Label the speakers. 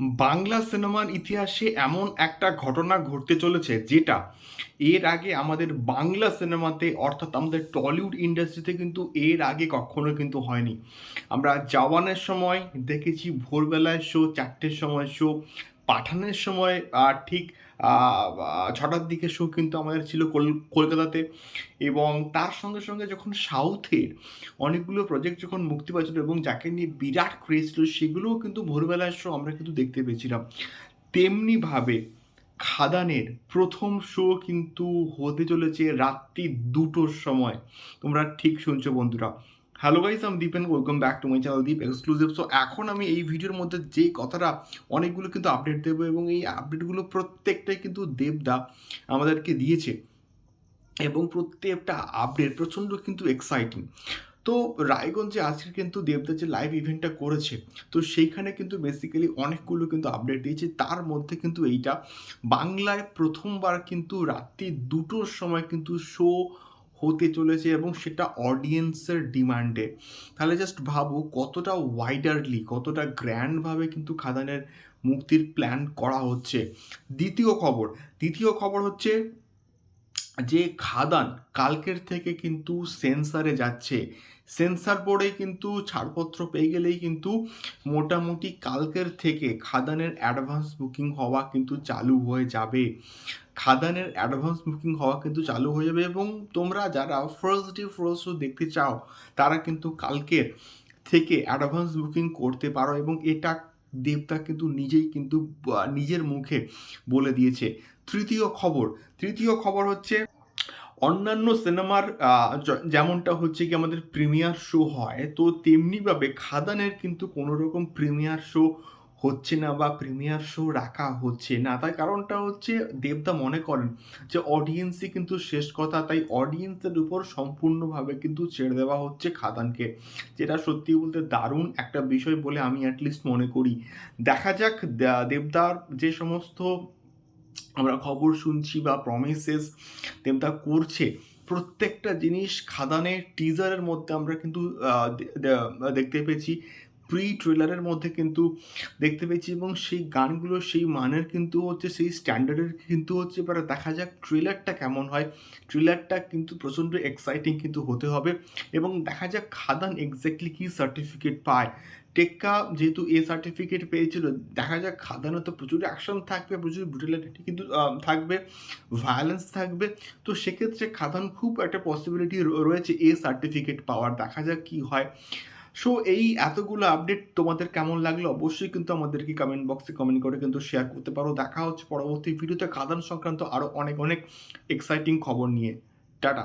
Speaker 1: বাংলা সিনেমার ইতিহাসে এমন একটা ঘটনা ঘটতে চলেছে যেটা এর আগে আমাদের বাংলা সিনেমাতে, অর্থাৎ আমাদের টলিউড ইন্ডাস্ট্রিতে কিন্তু এর আগে কখনো কিন্তু হয়নি। আমরা জওয়ানের সময় দেখেছি, ভোরবেলায় শো চারটের সময় শো পাঠানের সময় ঠিক ছটার দিকে শো কিন্তু আমাদের ছিল কল- কলকাতাতে এবং তার সঙ্গে সঙ্গে যখন সাউথের অনেকগুলো প্রজেক্ট যখন মুক্তি পাচ্ছিল এবং যাকে নিয়ে বিরাট ক্রেজ ছিল, সেগুলোও কিন্তু ভোরবেলার শো আমরা কিন্তু দেখতে পেয়েছিলাম। তেমনিভাবে খাদানের প্রথম শো কিন্তু হতে চলেছে রাত্রি দুটোর সময়। তোমরা ঠিক শুনছো বন্ধুরা। হ্যালো গাইস আমি Dipen welcome back to my channel Deep exclusive so এখন আমি এই ভিডিওর মধ্যে যে কথাটা অনেকগুলো কিন্তু আপডেট দেবো এবং এই আপডেটগুলো প্রত্যেকটাই কিন্তু দেবদা আমাদেরকে দিয়েছে এবং প্রত্যেকটা আপডেট প্রচণ্ড কিন্তু এক্সাইটিং তো, রায়গঞ্জে আজকে কিন্তু দেবদা যে লাইভ ইভেন্টটা করেছে, তো সেইখানে কিন্তু বেসিক্যালি অনেকগুলো কিন্তু আপডেট দিয়েছে। তার মধ্যে কিন্তু এইটা বাংলায় প্রথমবার কিন্তু রাত্রি দুটোর সময় কিন্তু শো হতে চলেছে এবং সেটা অডিয়েন্সের ডিমান্ডে তাহলে জাস্ট ভাবো কতটা ওয়াইডারলি কতটা গ্র্যান্ডভাবে কিন্তু খাদানের মুক্তির প্ল্যান করা হচ্ছে। দ্বিতীয় খবর দ্বিতীয় খবর হচ্ছে যে খাদান কালকের থেকে কিন্তু সেন্সারে যাচ্ছে। সেন্সার বোর্ডে কিন্তু ছাড়পত্র পেয়ে গেলেই কিন্তু মোটামুটি কালকের থেকে খাদানের অ্যাডভান্স বুকিং হওয়া কিন্তু চালু হয়ে যাবে। খাদানের অ্যাডভান্স বুকিং হওয়া কিন্তু চালু হয়ে যাবে এবং তোমরা যারা ফার্স্ট ডে ফার্স্ট দেখতে চাও, তারা কিন্তু কালকের থেকে অ্যাডভান্স বুকিং করতে পারো এবং এটা দেবতা কিন্তু নিজেই কিন্তু নিজের মুখে বলে দিয়েছে। তৃতীয় খবর তৃতীয় খবর হচ্ছে অন্যান্য সিনেমার যেমনটা হচ্ছে কি আমাদের প্রিমিয়ার শো হয়, তো তেমনিভাবে খাদানের কিন্তু কোনো রকম প্রিমিয়ার শো হচ্ছে না বা প্রিমিয়ার শো রাখা হচ্ছে না। তার কারণটা হচ্ছে দেবদা মনে করেন যে অডিয়েন্সই কিন্তু শেষ কথা, তাই অডিয়েন্সের উপর সম্পূর্ণভাবে কিন্তু ছেড়ে দেওয়া হচ্ছে খাদানকে। যেটা সত্যি বলতে দারুণ একটা বিষয় বলে আমি অ্যাটলিস্ট মনে করি। দেখা যাক দেবদার যে সমস্ত আমরা খবর শুনছি বা প্রমিসেস দেবদা করছে, প্রত্যেকটা জিনিস খাদানের টিজারের মধ্যে আমরা কিন্তু দেখতে পেয়েছি। প্রি ট্রেলারের মধ্যে কিন্তু দেখতে পেয়েছি এবং সেই গানগুলো, সেই মানের কিন্তু হচ্ছে, সেই স্ট্যান্ডার্ডের কিন্তু হচ্ছে, এবার দেখা যাক ট্রেলারটা কেমন হয়। ট্রেলারটা কিন্তু প্রচণ্ড এক্সাইটিং কিন্তু হতে হবে এবং দেখা যাক খাদান এক্স্যাক্টলি কী সার্টিফিকেট পায়। টেক্কা যেহেতু এ সার্টিফিকেট পেয়েছিল, দেখা যাক খাদানে তো প্রচুর অ্যাকশন থাকবে, প্রচুর ব্রুটালিটি কিন্তু থাকবে ভায়োলেন্স থাকবে। তো সেক্ষেত্রে খাদান খুব একটা পসিবিলিটি রয়েছে এ সার্টিফিকেট পাওয়ার, দেখা যাক কি হয়। সো এই এতগুলো আপডেট তোমাদের কেমন লাগল? অবশ্যই কিন্তু আমাদেরকে কমেন্ট বক্সে কমেন্ট করে কিন্তু শেয়ার করতে পারো। দেখা হচ্ছে পরবর্তী ভিডিওতে খাদান সংক্রান্ত আরও অনেক অনেক এক্সাইটিং খবর নিয়ে। টাটা।